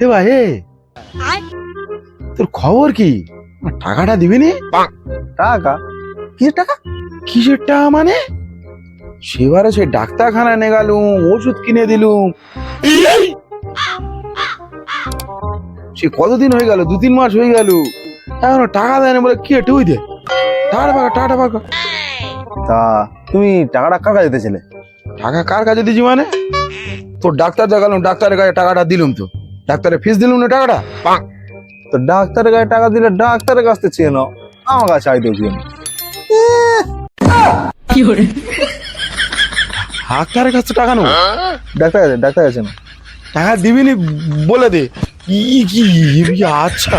হে ভাই তোর খবর কি? টাকাটা দিবি নি টাকা? কিসের টাকা? কিসের টাকা মানে? ডাক্তারখানা নিয়ে গেলুম ওষুধ কিনে দিলুম। সে কতদিন হয়ে গেল? দু তিন মাস হয়ে গেল। এখনও টাকা দেয়নি বলে কি টুই দে? টাটা পাকা টাটা পাকা। তা তুমি টাকাটা কার কাছে দিতেছিলে? টাকা কার কাছে দিছি মানে? তোর ডাক্তার দেখালাম ডাক্তারের কাছে টাকাটা দিলুম তো। ডাক্তারের ফিস দিলুম না টাকাটা? তো ডাক্তারের কাছে টাকা দিলে ডাক্তারের কাছ থেকে চেয়ে নাও আমার কাছে চাইতেও কি ডাক্তারের কাছে টাকা নেব? ডাক্তার কাছে ডাক্তার কাছে না টাকা দিবি নি বলে দে। কি কি আচ্ছা।